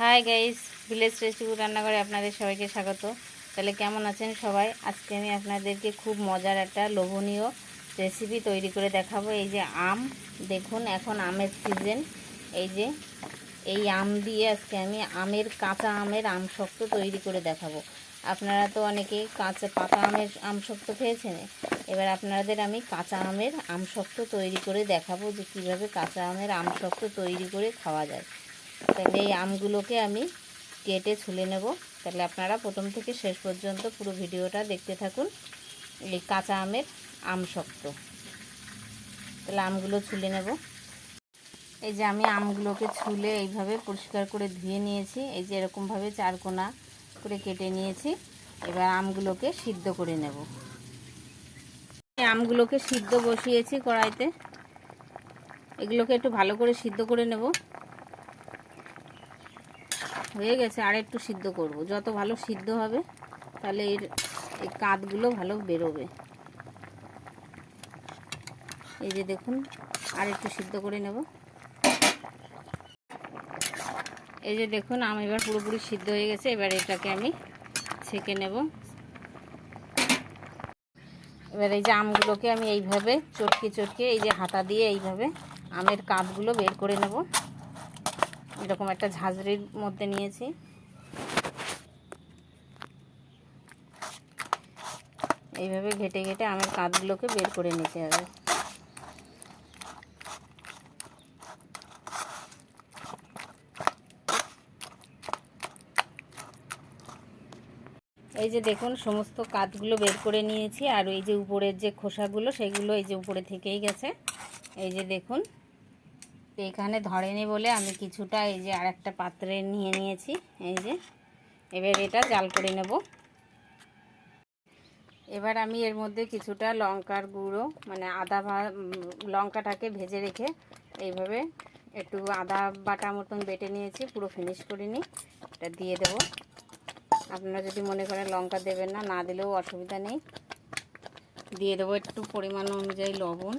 Hi guys village recipe রান্নাঘরে আপনাদের সবাইকে স্বাগত। তাহলে কেমন আছেন সবাই? আজকে আমি আপনাদেরকে খুব মজার একটা লোভনীয় রেসিপি তৈরি করে দেখাবো। এই যে আম, দেখুন, এখন আমের সিজন এই যে, এই আম দিয়ে আজকে আমি আমের কাঁচা আমের আম শক্ত তৈরি করে দেখাবো। আপনারা তো অনেকেই কাঁচা, পাকা আমের আম শক্ত খেয়েছেন। এবার আপনাদের আমি কাঁচা আমের আম শক্ত তৈরি করে দেখাবো যে কীভাবে কাঁচা আমের আম শক্ত তৈরি করে খাওয়া যায়। তাহলে এই আমগুলোকে আমি কেটে ছুলে নেব। তাহলে আপনারা প্রথম থেকে শেষ পর্যন্ত পুরো ভিডিওটা দেখতে থাকুন, এই কাঁচা আমের আম শক্ত। তাহলে আমগুলো ছুলে নেব। এই যে আমি আমগুলোকে ছুলে এইভাবে পরিষ্কার করে ধুয়ে নিয়েছি, এই যে এরকমভাবে চারকোনা করে কেটে নিয়েছি, এবার আমগুলোকে সিদ্ধ করে নেব। আমগুলোকে সিদ্ধ বসিয়েছি কড়াইতে। এগুলোকে একটু ভালো করে সিদ্ধ করে নেব। হয়ে গেছে, আর একটু সিদ্ধ করব। যত ভালো সিদ্ধ হবে, তাহলে এর এই কাঁধগুলো ভালো বেরোবে। এই যে দেখুন, আর একটু সিদ্ধ করে নেব। এই যে দেখুন, আম এবার পুরোপুরি সিদ্ধ হয়ে গেছে, এবার এটাকে আমি ছেঁকে নেব। এবার এই যে আমগুলোকে আমি এইভাবে চটকে চটকে, এই যে হাতা দিয়ে এইভাবে আমের কাঁধগুলো বের করে নেব। এরকম একটা ঝাঁঝরির মধ্যে নিয়েছি। এইভাবে ঘেটে ঘেটে আমের কাঁধগুলোকে বের করে নিতে হবে। এই যে দেখুন, সমস্ত কাঠগুলো বের করে নিয়েছি, আর এই যে উপরের যে খোসাগুলো, সেগুলো এই যে উপরে থেকেই গেছে। এই যে দেখুন তো এখানে ধরেনি বলে আমি কিছুটা এই যে আর একটা পাত্রে নিয়ে নিয়েছি, এই যে। এবার এটা জাল করে নেব। এবার আমি এর মধ্যে কিছুটা লঙ্কার গুঁড়ো মানে আদা লঙ্কাটাকে ভেজে রেখে এইভাবে একটু আদা বাটা মতন বেটে নিয়েছি, পুরো ফিনিশ করিনি এটা দিয়ে দেব। আপনারা যদি মনে করেন লঙ্কা দেবেন না না দিলেও অসুবিধা নেই। দিয়ে দেবো একটু পরিমাণ অনুযায়ী লবণ।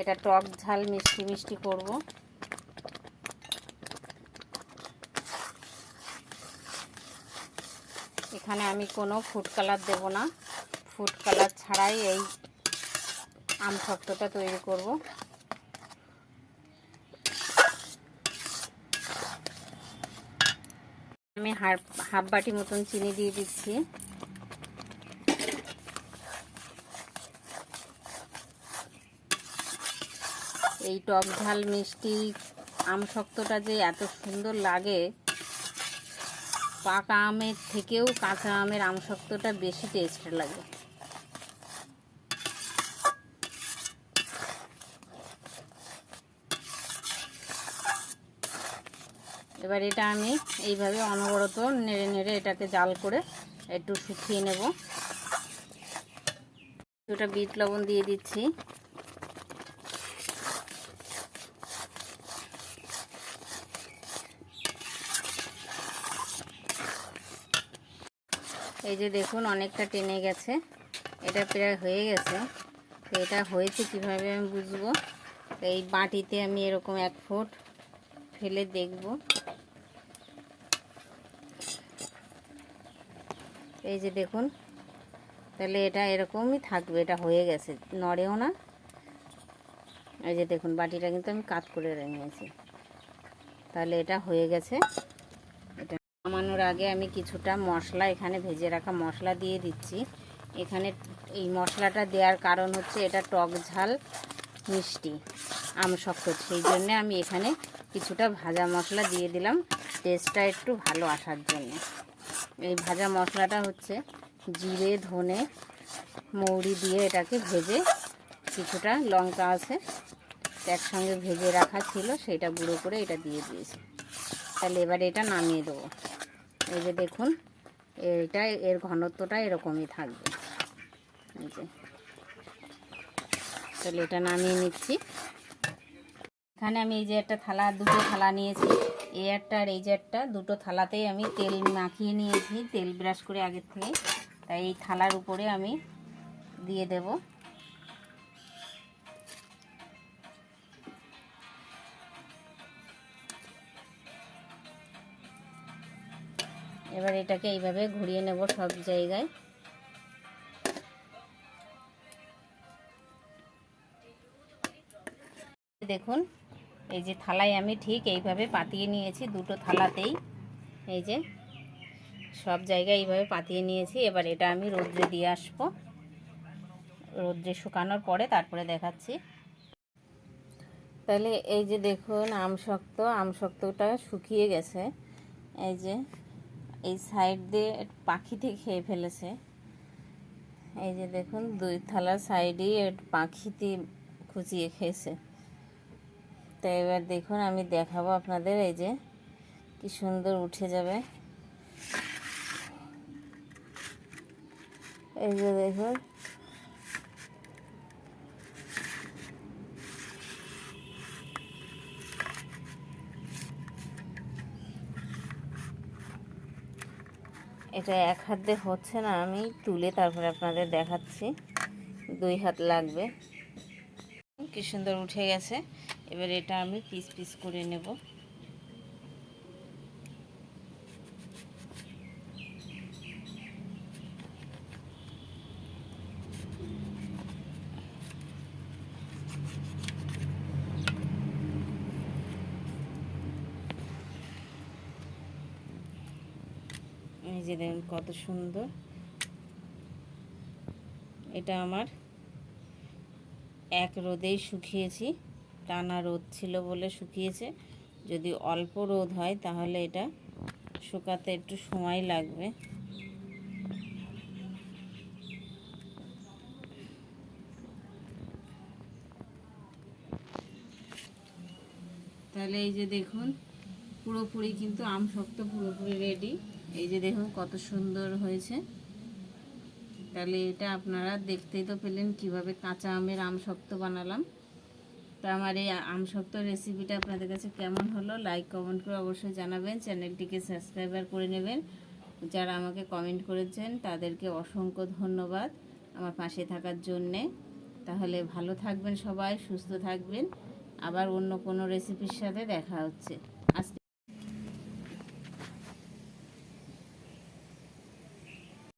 এটা টক ঝাল, মিষ্টি মিষ্টি করব। এখানে আমি কোনো ফুড কালার দেব না। ফুড কালার ছাড়াই এই আম শক্তটা তৈরি করব। আমি হাফ বাটি মতন চিনি দিয়ে দিচ্ছি। এই টক ঝাল মিষ্টি আম শক্তটা যে এত সুন্দর লাগে, পাকা আমের থেকেও কাঁচা আমের আম শক্তটা বেশি টেস্ট লাগে। এবার এটা আমি এইভাবে অনবরত নেড়ে নেড়ে এটাকে জাল করে একটু শুকিয়ে নেব। দুটা বিট লবণ দিয়ে দিচ্ছি। এই যে দেখুন, অনেকটা টেনে গেছে। এটা প্রায় হয়ে গেছে। তো এটা হয়েছে কীভাবে আমি বুঝব? এই বাটিতে আমি এরকম এক ফুট ফেলে দেখব। এই যে দেখুন, তাহলে এটা এরকমই থাকবে, এটা হয়ে গেছে, নড়েও না। এই যে দেখুন, বাটিটা কিন্তু আমি কাত করে রেখেছি তাহলে এটা হয়ে গেছে। নামানোর আগে আমি কিছুটা মশলা, এখানে ভেজে রাখা মশলা দিয়ে দিচ্ছি। এখানে এই মশলাটা দেওয়ার কারণ হচ্ছে এটা টক ঝাল, মিষ্টি, আম শক্ত। সেই জন্যে আমি এখানে কিছুটা ভাজা মশলা দিয়ে দিলাম। টেস্টটা একটু ভালো আসার জন্য। এই ভাজা মশলাটা হচ্ছে জিরে, ধনে, মৌরি দিয়ে এটাকে ভেজে কিছুটা লঙ্কা আছে একসঙ্গে ভেজে রাখা ছিল সেটা গুঁড়ো করে এটা দিয়ে দিয়েছি। তাহলে এবার এটা নামিয়ে দেবো। এই যে দেখুন এটা এর ঘনত্বটা এরকমই থাকবে। এই যে। তাহলে এটা নামিয়ে নিচ্ছি। এখানে আমি এই যে একটা থালা, দুটো থালা নিয়েছি। এই একটা আর এই যে একটা, দুটো থালাতেই আমি তেল মাখিয়ে নিয়েছি, তেল ব্রাশ করে আগের থেকে তাই এই থালার উপরে আমি দিয়ে দেব। এবার এটাকে এইভাবে ঘুরিয়ে নেব সব জায়গায়। দেখুন, এই যে থালায় আমি ঠিক এইভাবে পাতিয়ে নিয়েছি, দুটো থালাতেই। এই যে সব জায়গায় এইভাবে পাতিয়ে নিয়েছি। এবার এটা আমি রোদ্রে দিয়ে আসব। রোদ্রে শুকানোর পরে তারপরে দেখাচ্ছি। তাহলে এই যে দেখুন আম শক্ত আম শক্তটা শুকিয়ে গেছে। এই যে এই সাইড দিয়ে পাখিতে খেয়ে ফেলেছে। এই যে দেখুন, দুই থালার সাইডেই পাখিতে খুঁচিয়ে খেয়েছে। তো এবার দেখুন, আমি দেখাবো আপনাদের এই যে কি সুন্দর উঠে যাবে। এই যে দেখুন এটা এক হাত হচ্ছে না, আমি তুলে তারপরে আপনাদের দেখাচ্ছি। দুই হাত লাগবে। কি সুন্দর উঠে গেছে। এবার এটা আমি পিস পিস করে নেব এই যে দেখুন কত সুন্দর। এটা আমার এক রোদেই শুকিয়েছি, টানা রোদ ছিল বলে শুকিয়েছে। যদি অল্প রোদ হয় তাহলে এটা শুকাতে একটু সময় লাগবে। তাহলে এই যে দেখুন, পুরোপুরি কিন্তু আম শক্ত পুরোপুরি রেডি এই যে দেখুন কত সুন্দর হয়েছে। তাহলে এটা আপনারা দেখতেই তো পেলেন কীভাবে কাঁচা আমের আম শক্ত বানালাম। তো আমার এই আম শক্ত রেসিপিটা আপনাদের কাছে কেমন হলো লাইক কমেন্ট করে অবশ্যই জানাবেন। চ্যানেলটিকে সাবস্ক্রাইবার করে নেবেন। যারা আমাকে কমেন্ট করেছেন, তাদেরকে অসংখ্য ধন্যবাদ আমার পাশে থাকার জন্যে। তাহলে ভালো থাকবেন সবাই, সুস্থ থাকবেন। আবার অন্য কোনো রেসিপির সাথে দেখা হচ্ছে।